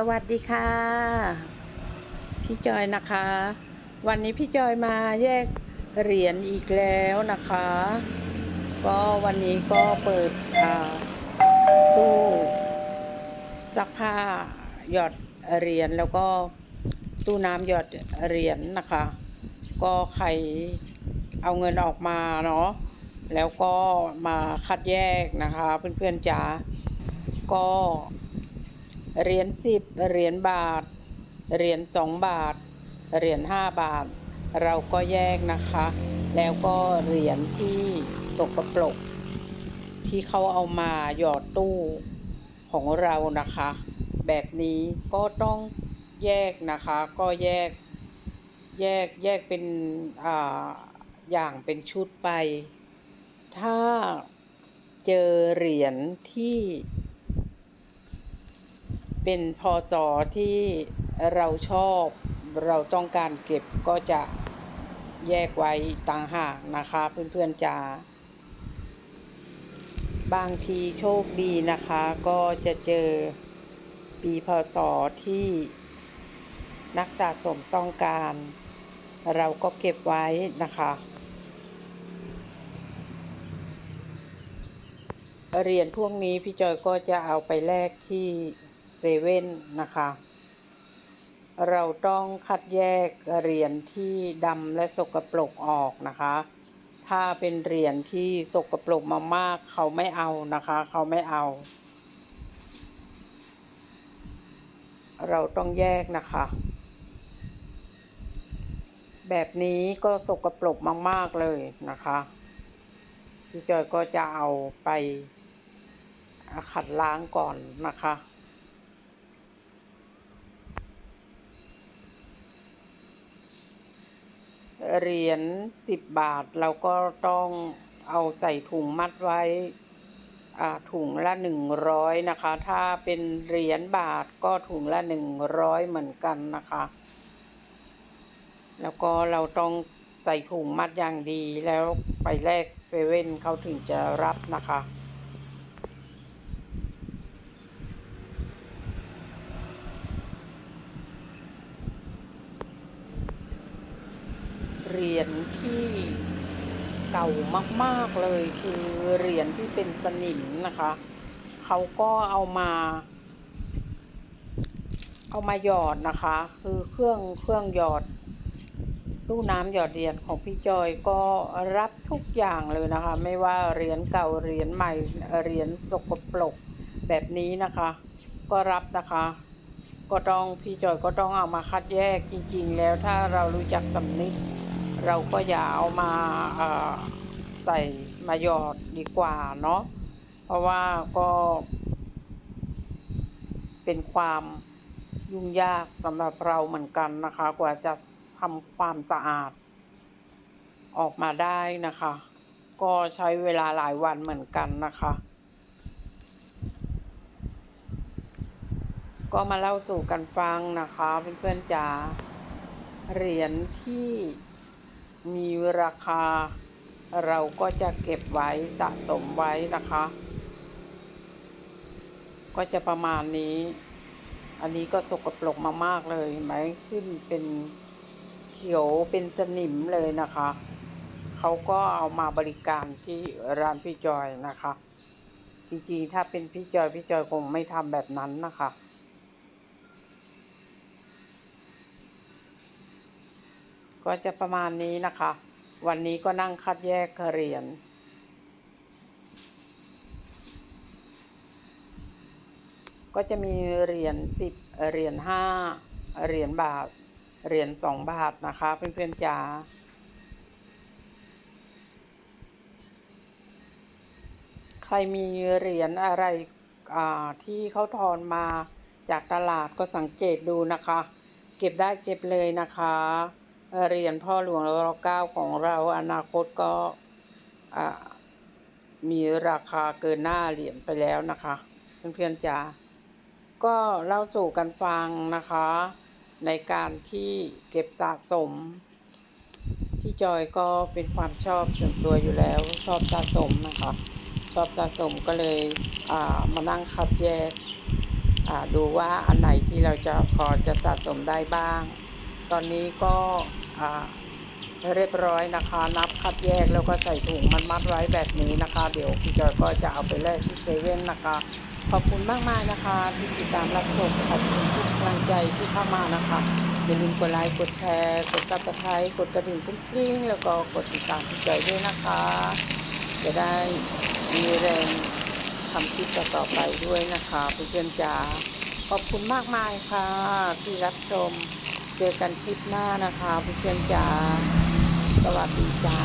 สวัสดีค่ะ พี่จอยนะคะ วันนี้พี่จอยมาแยกเหรียญอีกแล้วนะคะ ก็วันนี้ก็เปิดตู้ซักผ้าหยอดเหรียญแล้วก็ตู้น้ำหยอดเหรียญนะคะ ก็ใครเอาเงินออกมาเนาะแล้วก็มาคัดแยกนะคะ เพื่อนๆจ๋าก็ เหรียญสิบเหรียญบาท เหรียญสองบาท เหรียญห้าบาท เราก็แยกนะคะ แล้วก็เหรียญที่ตกกระปรกที่เขาเอามาหยอดตู้ของเรานะคะ แบบนี้ก็ต้องแยกนะคะ ก็แยก แยกแยกเป็นอ่าอย่างเป็นชุดไป ถ้าเจอเหรียญที่ เป็นพอจอที่เราชอบเราต้องการเก็บก็จะแยกไว้ต่างหากนะคะเพื่อนๆจ๋าบางทีโชคดีนะคะก็จะเจอปีพศที่นักสะสมต้องการ เราก็เก็บไว้นะคะ เหรียญพวกนี้พี่จอยก็จะเอาไปแลกที่ เซเว่นนะคะ เราต้องคัดแยกเหรียญที่ดำและสกปรกออกนะคะ ถ้าเป็นเหรียญที่สกปรกมากๆเขาไม่เอานะคะ เขาไม่เอา เราต้องแยกนะคะ แบบนี้ก็สกปรกมากๆเลยนะคะพี่จอยก็จะเอาไปขัดล้างก่อนนะคะ เหรียญสิบบาท เราก็ต้องเอาใส่ถุงมัดไว้อ่าถุงละหนึ่งร้อยนะคะ ถ้าเป็นเหรียญบาทก็ถุงละหนึ่งร้อยเหมือนกันนะคะ แล้วก็เราต้องใส่ถุงมัดอย่างดีแล้วไปแลกเซเว่นเขาถึงจะรับนะคะ เหรียญที่เก่ามากๆเลยคือเหรียญที่เป็นสนิมนะคะ เขาก็เอามา เอามาหยอดนะคะ คือเครื่องเครื่องหยอด ตู้น้ำหยอดเหรียญของพี่จอยก็รับทุกอย่างเลยนะคะ ไม่ว่าเหรียญเก่าเหรียญใหม่เหรียญสกปรกแบบนี้นะคะ ก็รับนะคะก็ต้องพี่จอยก็ต้องเอามาคัดแยกจริง ๆ แล้วถ้าเรารู้จักสำนึก เราก็อย่าเอามาใส่มาหยอดดีกว่าเนาะเพราะว่าก็เป็นความยุ่งยากสำหรับเราเหมือนกันนะคะ กว่าจะทำความสะอาด ออกมาได้นะคะ ก็ใช้เวลาหลายวันเหมือนกันนะคะ ก็มาเล่าสู่กันฟังนะคะเพื่อนๆจ๋าเหรียญที่ มีราคา เราก็จะเก็บไว้สะสมไว้นะคะ ก็จะประมาณนี้ อันนี้ก็สกปรกมามากเลยเห็นไหมขึ้นเป็นเขียวเป็นสนิมเลยนะคะ เขาก็เอามาบริการที่ร้านพี่จอยนะคะ จริงๆถ้าเป็นพี่จอยพี่จอยคงไม่ทำแบบนั้นนะคะ ก็จะประมาณนี้นะคะ วันนี้ก็นั่งคัดแยกเหรียญก็จะมีเหรียญสิบเหรียญห้าเหรียญบาทเหรียญสองบาทนะคะเพื่อนๆจ๋าใครมีเหรียญอะไรที่เขาทอนมาจากตลาดก็สังเกตดูนะคะ เก็บได้เก็บเลยนะคะ เหรียญพ่อหลวงรเก้าของเราอนาคตก็มีราคาเกินหน้าเหรียญไปแล้วนะคะเพื่อนๆจ๋าก็เล่าสู่กันฟังนะคะ ในการที่เก็บสะสม พี่จอยก็เป็นความชอบส่วนตัวอยู่แล้ว ชอบสะสมนะคะ ชอบสะสมก็เลยมานั่งคัดแยกดูว่าอันไหนที่เราจะพอจะสะสมได้บ้าง ตอนนี้ก็เรียบร้อยนะคะ นับคัดแยกแล้วก็ใส่ถุงมันมัดไว้แบบนี้นะคะ เดี๋ยวพี่จอยก็จะเอาไปแลกที่เซเว่นนะคะ ขอบคุณมากมากนะคะ ที่ติดตามรับชมขอบคุณทุกกำลังใจที่เข้ามานะคะอย่าลืมกดไลค์กดแชร์กดซับสไครต์กดกระดิ่งกริ๊งๆแล้วก็กดติดตามพี่จอยด้วยนะคะ จะได้มีแรงทำคลิปต่อไปด้วยนะคะเพื่อนๆจ๋าขอบคุณมากมายค่ะ ที่รับชม เจอกันคลิปหน้านะคะเพื่อนๆจ้าสวัสดีจ้า